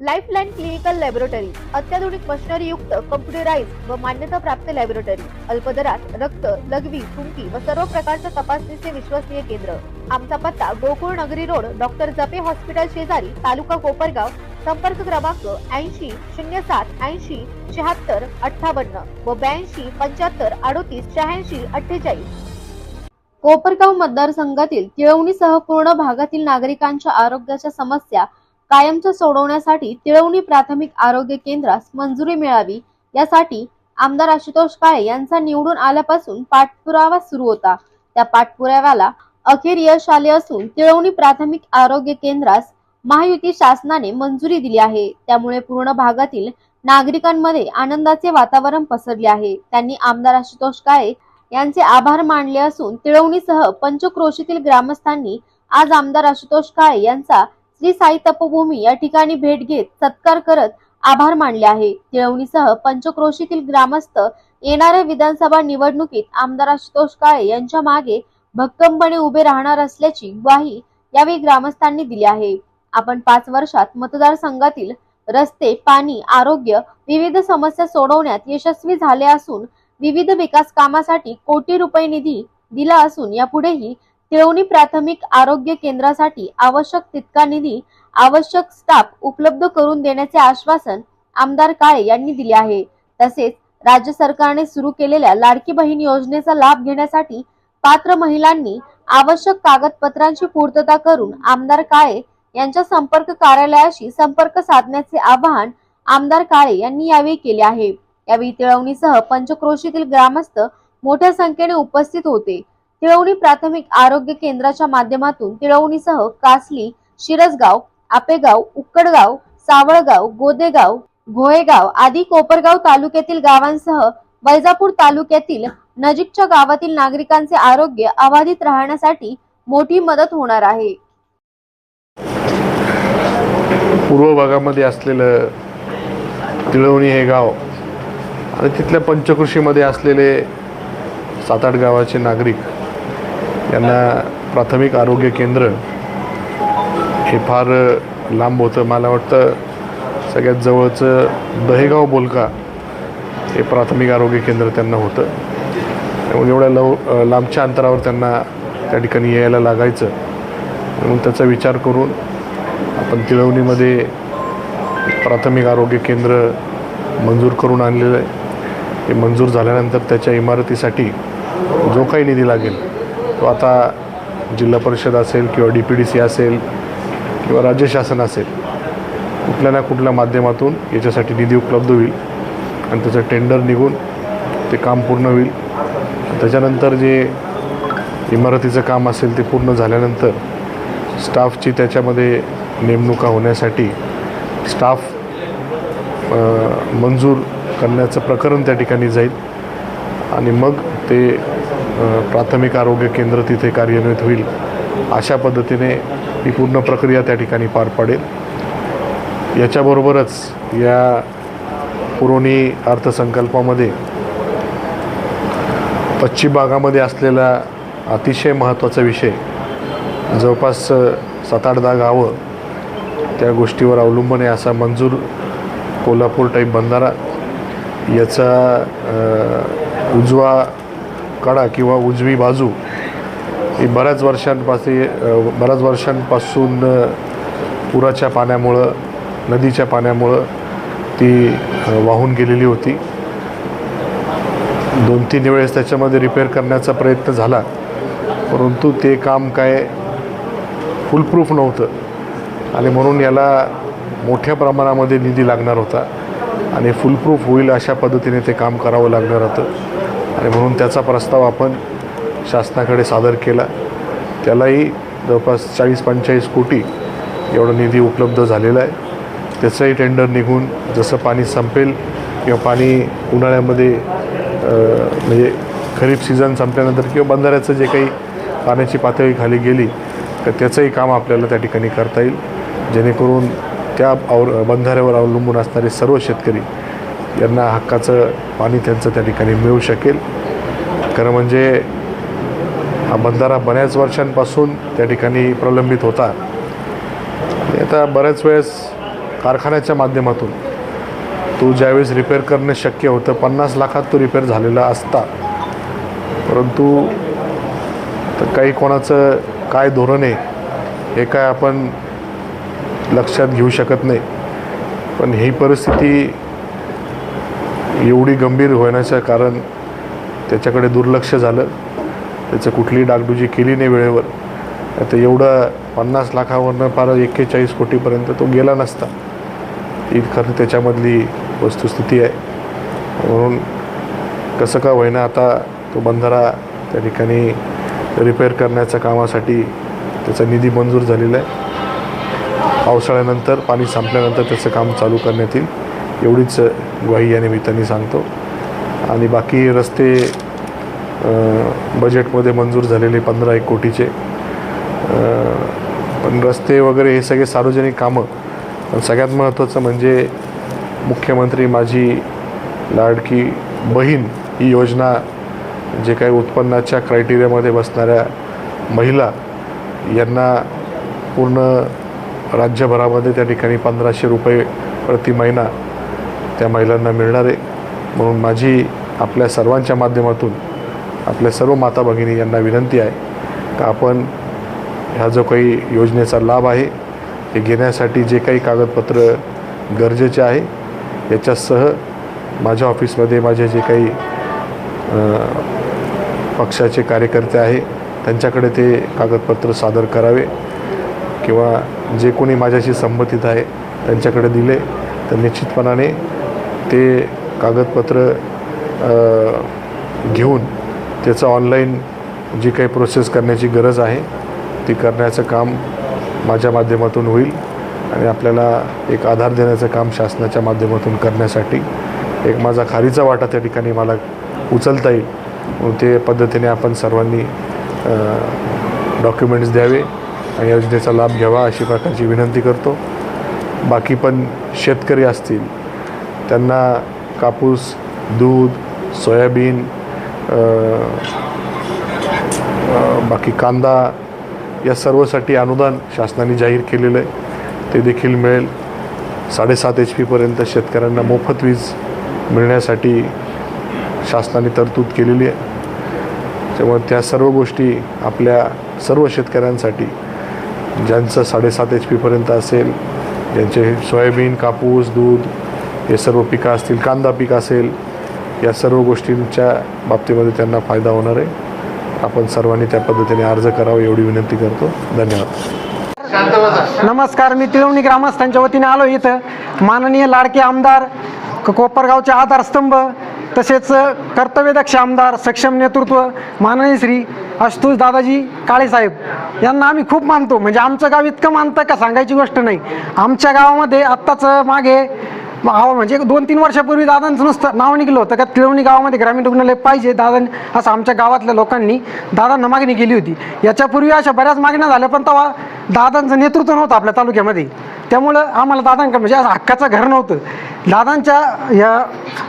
Lifeline clinical laboratory अत्याधुनिक machinery युक्त computerise व मान्यता प्राप्त लॅबोरेटरी अल्पदरात रक्त लघवी थुंकी व सर्व प्रकारच्या तपासणीचे विश्वसनीय केंद्र. आमचा पत्ता गोकुळ नगरी रोड डॉक्टर जपे हॉस्पिटल शेजारी तालुका कोपरगाव संपर्क क्रमांक ऐंशी शून्य सात ऐंशी शहात्तर अठ्ठावन्न व ब्याऐंशी पंच्याहत्तर अडोतीस शहाऐंशी अठ्ठेचाळीस. कोपरगाव मतदारसंघातील तिळवणीसह पूर्ण भागातील नागरिकांच्या आरोग्याच्या समस्या कायमचं सोडवण्यासाठी तिळवणी प्राथमिक आरोग्य केंद्रास मंजुरी मिळावी यासाठी आमदार आशुतोष काळे यांचा निवडून आल्यापासून पाठपुरावा सुरू होता. त्या पाठपुराव्याला अखेर यश आले असून तिळवणी प्राथमिक आरोग्य केंद्रास महायुती शासनाने मंजुरी दिली आहे. त्यामुळे पूर्ण भागातील नागरिकांमध्ये आनंदाचे वातावरण पसरले आहे. त्यांनी आमदार आशुतोष काळे यांचे आभार मानले असून तिळवणीसह पंचक्रोशीतील ग्रामस्थांनी आज आमदार आशुतोष काळे यांचा श्री साई तपभूमी या ठिकाणी भेट घेत सत्कार करत आभार मानले आहे. तिळवणीसह पंचक्रोशीतील ग्रामस्थ येणाऱ्या विधानसभा निवडणुकीत आमदार आशुतोष काळे यांच्या मागे भक्कमपणे उभे राहणार असल्याची ग्वाही यावेळी ग्रामस्थांनी दिली आहे. आपण पाच वर्षात मतदारसंघातील रस्ते पाणी आरोग्य विविध समस्या सोडवण्यात यशस्वी झाले असून विविध विकास कामासाठी कोटी रुपये निधी दिला असून यापुढेही तिळवणी प्राथमिक आरोग्य केंद्रासाठी आवश्यक तितका निधी आवश्यक स्टाफ उपलब्ध करून देण्याचे आश्वासन आमदार काळे यांनी दिले आहे. तसेच राज्य सरकारने सुरू केलेल्या लाडकी बहीण योजनेचा लाभ घेण्यासाठी पात्र महिलांनी आवश्यक कागदपत्रांची पूर्तता करून आमदार काळे यांच्या संपर्क कार्यालयाशी संपर्क साधण्याचे आवाहन आमदार काळे यांनी यावेळी केले आहे. यावेळी तिळवणीसह पंचक्रोशीतील ग्रामस्थ मोठ्या संख्येने उपस्थित होते. तिळवणी प्राथमिक आरोग्य केंद्राच्या माध्यमातून तिळवणीसह कासली शिरसगाव आपेगाव उक्कडगाव सावळगाव गोदेगाव घोळेगाव आदी कोपरगाव तालुक्यातील गावांसह वैजापूर तालुक्यातील नजीकच्या गावातील नागरिकांचे आरोग्य अबाधित राहण्यासाठी मोठी मदत होणार आहे. पूर्व भागामध्ये असलेलं तिळवणी हे गाव आणि तिथल्या पंचकृषीमध्ये असलेले सात आठ गावाचे नागरिक यांना प्राथमिक आरोग्य केंद्र हे फार लांब होतं. मला वाटतं सगळ्यात जवळचं दहेगाव बोलका हे प्राथमिक आरोग्य केंद्र त्यांना होतं. त्यामुळे एवढ्या लव लांबच्या अंतरावर त्यांना त्या ठिकाणी यायला लागायचं. म्हणून त्याचा विचार करून आपण तिळवणीमध्ये प्राथमिक आरोग्य केंद्र मंजूर करून आणलेलं आहे. हे मंजूर झाल्यानंतर त्याच्या इमारतीसाठी जो काही निधी लागेल तो आता जिल्हा परिषद असेल किंवा डी पी डी सी असेल किंवा राज्य शासन असेल कुठल्या ना कुठल्या माध्यमातून याच्यासाठी निधी उपलब्ध होईल आणि त्याचं टेंडर निघून ते काम पूर्ण होईल. त्याच्यानंतर जे इमारतीचं काम असेल ते पूर्ण झाल्यानंतर स्टाफची त्याच्यामध्ये नेमणुका होण्यासाठी स्टाफ मंजूर करण्याचं प्रकरण त्या ठिकाणी जाईल आणि मग ते प्राथमिक आरोग्य केंद्र तिथे कार्यान्वित होईल अशा पद्धतीने ही पूर्ण प्रक्रिया त्या ठिकाणी पार पाडेल. याच्याबरोबरच या पुरवणी अर्थसंकल्पामध्ये पश्चिम भागामध्ये असलेला अतिशय महत्त्वाचा विषय जवळपास सात आठ दहा गावं त्या गोष्टीवर अवलंबून आहे असा मंजूर कोल्हापूर टाईप बंधारा. याचा उजवा कडा किंवा उजवी बाजू ही बऱ्याच वर्षांपासून बऱ्याच वर्षांपासून पुराच्या पाण्यामुळं नदीच्या पाण्यामुळं ती वाहून गेलेली होती. दोन तीन वेळेस त्याच्यामध्ये रिपेअर करण्याचा प्रयत्न झाला परंतु ते काम काय फुलप्रूफ नव्हतं. आणि म्हणून याला मोठ्या प्रमाणामध्ये निधी लागणार होता आणि फुलप्रूफ होईल अशा पद्धतीने ते काम करावं लागणार होतं. आणि म्हणून त्याचा प्रस्ताव आपण शासनाकडे सादर केला. त्यालाही जवळपास चाळीस पंचेचाळीस कोटी एवढा निधी उपलब्ध झालेला आहे. त्याचंही टेंडर निघून जसं पाणी संपेल किंवा पाणी उन्हाळ्यामध्ये म्हणजे खरीप सीझन संपल्यानंतर किंवा बंधाऱ्याचं जे काही पाण्याची पातळी खाली गेली तर त्याचंही काम आपल्याला त्या ठिकाणी करता येईल. जेणेकरून त्या अव बंधाऱ्यावर अवलंबून असणारे सर्व शेतकरी यांना हक्काचं पाणी त्यांचं त्या ठिकाणी मिळू शकेल. खरं म्हणजे हा बंधारा बऱ्याच वर्षांपासून त्या ठिकाणी प्रलंबित होता. आता बऱ्याच वेळेस कारखान्याच्या माध्यमातून तो ज्यावेळेस रिपेअर करणं शक्य होतं पन्नास लाखात तो रिपेअर झालेला असता. परंतु तर काही कोणाचं काय धोरण आहे हे काय आपण लक्षात घेऊ शकत नाही. पण ही परिस्थिती एवढी गंभीर होण्याचं कारण त्याच्याकडे दुर्लक्ष झालं. त्याचं कुठलीही डागडुजी केली नाही वेळेवर. आता एवढं पन्नास लाखावरनं फार एक्केचाळीस कोटीपर्यंत तो गेला नसता. ही खरं त्याच्यामधली वस्तुस्थिती आहे. म्हणून कसं का होईना आता तो बंधारा त्या ठिकाणी रिपेअर करण्याच्या कामासाठी त्याचा निधी मंजूर झालेला आहे. पावसाळ्यानंतर पाणी संपल्यानंतर त्याचं काम चालू करण्यात येईल. एवढीच ग्वाही या निमित्ताने सांगतो. आणि बाकी रस्ते बजेटमध्ये मंजूर झालेले पंधरा एक कोटीचे. पण रस्ते वगैरे हे सगळे सार्वजनिक कामं. पण सगळ्यात महत्त्वाचं म्हणजे मुख्यमंत्री माझी लाडकी बहीण ही योजना जे काही उत्पन्नाच्या क्रायटेरियामध्ये बसणाऱ्या महिला यांना पूर्ण राज्यभरामध्ये त्या ठिकाणी पंधराशे रुपये प्रति महिना त्या महिलांना मिळणार आहे म्हणून माझी आपल्या सर्वांच्या माध्यमातून आपल्या सर्व माता भगिनी यांना विनंती आहे का आपण ह्या जो काही योजनेचा लाभ आहे हे घेण्यासाठी जे काही कागदपत्र गरजेचे आहे याच्यासह माझ्या ऑफिसमध्ये माझे जे काही पक्षाचे कार्यकर्ते आहे त्यांच्याकडे ते कागदपत्र सादर करावे किंवा जे कोणी माझ्याशी संबंधित आहे त्यांच्याकडे दिले तर निश्चितपणाने ते कागदपत्र घेऊन त्याचं ऑनलाईन जी काही प्रोसेस करण्याची गरज आहे ती करण्याचं काम माझ्या माध्यमातून होईल आणि आपल्याला एक आधार देण्याचं काम शासनाच्या माध्यमातून करण्यासाठी एक माझा खारीचा वाटा त्या ठिकाणी मला उचलता येईल. ते पद्धतीने आपण सर्वांनी डॉक्युमेंट्स द्यावे आणि योजनेचा लाभ घ्यावा अशी प्रकारची विनंती करतो. बाकी पण शेतकरी असतील त्यांना कापूस दूध सोयाबीन बाकी कांदा या सर्वसाठी अनुदान शासनाने जाहीर केलेलं आहे. ते देखील मिळेल. साडेसात एच पीपर्यंत शेतकऱ्यांना मोफत वीज मिळण्यासाठी शासनाने तरतूद केलेली आहे. त्यामुळे त्या सर्व गोष्टी आपल्या सर्व शेतकऱ्यांसाठी ज्यांचं साडेसात एच पीपर्यंत असेल ज्यांचे सोयाबीन कापूस दूध हे सर्व पिकं असतील कांदा पीक असेल या सर्व गोष्टींच्या बाबतीमध्ये त्यांना फायदा होणार आहे. आपण सर्वांनी त्या पद्धतीने अर्ज करावा एवढी विनंती करतो. धन्यवाद. नमस्कार मी तिळवणी ग्रामस्थांच्या वतीने आलो इथं. माननीय लाडके आमदार कोपरगावचे आधारस्तंभ तसेच कर्तव्यदक्ष आमदार सक्षम नेतृत्व माननीय श्री आशुतोष दादाजी काळेसाहेब यांना आम्ही खूप मानतो. म्हणजे आमचं गाव इतकं मानतं का सांगायची गोष्ट नाही. आमच्या गावामध्ये आत्ताच मागे आव म्हणजे दोन तीन वर्षापूर्वी दादांचं नुसतं नाव निघलं होतं का तिळवणी गावामध्ये ग्रामीण रुग्णालय पाहिजे दादा असं आमच्या गावातल्या लोकांनी दादांना मागणी केली होती. याच्यापूर्वी अशा बऱ्याच मागण्या झाल्या पण तेव्हा दादांचं नेतृत्व नव्हतं आपल्या तालुक्यामध्ये. त्यामुळं आम्हाला दादांकडे म्हणजे असं हक्काचं घर नव्हतं. दादांच्या या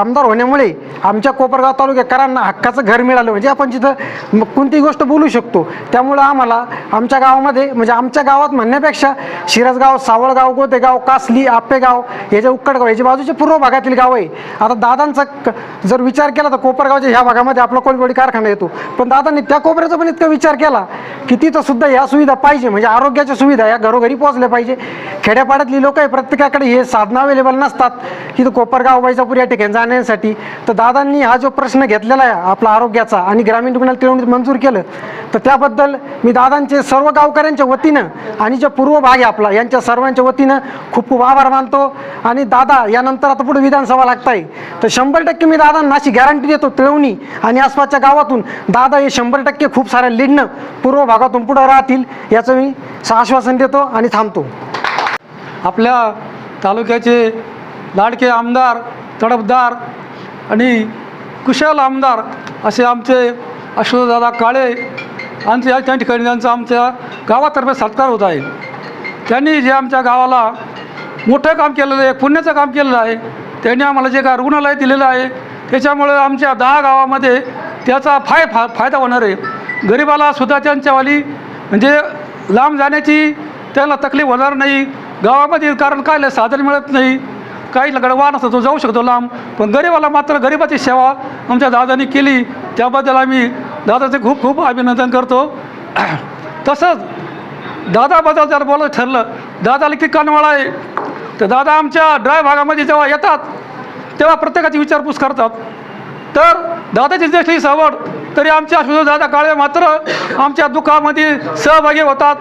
आमदार होण्यामुळे आमच्या कोपरगाव तालुक्याकरांना हक्काचं घर मिळालं. म्हणजे आपण जिथं कोणतीही गोष्ट बोलू शकतो. त्यामुळं आम्हाला आमच्या गावामध्ये म्हणजे आमच्या गावात म्हणण्यापेक्षा शिरसगाव सावळगाव गोतेगाव कासली आपेगाव हे जे उक्कडगाव ह्याच्या बाजूचे पूर्व भागातील गाव आहे. आता दादांचा क- जर विचार केला तर कोपरगावच्या ह्या भागामध्ये आपला कोलबोडी कारखाना येतो. पण दादांनी त्या कोपऱ्याचा पण इतका विचार केला की तिथं सुद्धा ह्या सुविधा पाहिजे. म्हणजे आरोग्याच्या सुविधा या घरोघरी पोहोचल्या पाहिजे. खेड्यापाड्यातली लोक आहे प्रत्येकाकडे हे साधनं अवेलेबल नसतात. की तर कोपरगाव वैजापूर या ठिकाणी जाण्यासाठी. तर दादांनी हा जो प्रश्न घेतलेला आहे आपला आरोग्याचा आणि ग्रामीण रुग्णालय तिळवणीत मंजूर केलं तर त्याबद्दल मी दादांचे सर्व गावकऱ्यांच्या वतीनं आणि जो पूर्व भाग आहे आपला यांच्या सर्वांच्या वतीनं खूप खूप आभार मानतो. आणि दादा यानंतर आता पुढे विधानसभा लागताय. तर शंभर टक्के मी दादांना अशी गॅरंटी देतो तिळवणी आणि आसपासच्या गावातून दादा हे शंभर टक्के खूप साऱ्या लीडनं पूर्व भागातून पुढे राहतील याचं मी आश्वासन देतो आणि थांबतो. आपल्या तालुक्याचे लाडके आमदार तडफदार आणि कुशल आमदार असे आमचे अशोकदादा काळे आणि या त्या ठिकाणी त्यांचा आमच्या गावातर्फे सत्कार होत आहे. त्यांनी जे आमच्या गावाला मोठं काम केलेलं आहे पुण्याचं काम केलेलं आहे. त्यांनी आम्हाला जे काय रुग्णालय दिलेलं आहे त्याच्यामुळं आमच्या दहा गावामध्ये त्याचा फाय फा फायदा होणार आहे. गरिबाला सुद्धा त्यांच्यावाली म्हणजे लांब जाण्याची त्याला तकलीफ होणार नाही. गावामध्ये कारण काय साधन मिळत नाही. काही लगड वाहन असतो तो जाऊ शकतो लांब. पण गरिबाला मात्र गरिबाची सेवा आमच्या दादानी केली. त्याबद्दल आम्ही दादाचे खूप खूप अभिनंदन करतो. तसंच दादाबद्दल जर बोलायचं ठरलं दादाला किती कानवाळा आहे. तर दादा आमच्या ड्राय भागामध्ये जेव्हा येतात तेव्हा प्रत्येकाची विचारपूस करतात. तर दादाची ज्येष्ठी सवड तरी आमच्या सुद्धा दादा काळे मात्र आमच्या दुःखामध्ये सहभागी होतात.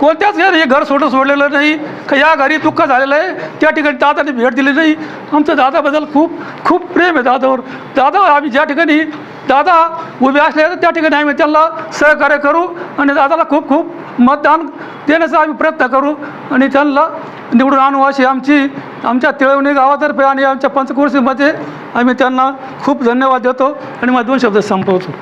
कोणत्याच हे घर सोडून सोडलेलं नाही. का या घरी दुःख झालेलं आहे त्या ठिकाणी दादाने भेट दिली नाही. आमचं दादाबद्दल खूप खूप प्रेम आहे दादावर. दादा आम्ही ज्या ठिकाणी दादा उभे असले तर त्या ठिकाणी आम्ही त्यांना सहकार्य करू आणि दादाला खूप खूप मतदान देण्याचा आम्ही प्रयत्न करू आणि त्यांना निवडून आणू अशी आमची आमच्या तिळवणी गावातर्फे आणि आमच्या पंचकृषीमध्ये आम्ही त्यांना खूप धन्यवाद देतो आणि माझे दोन शब्द संपवतो.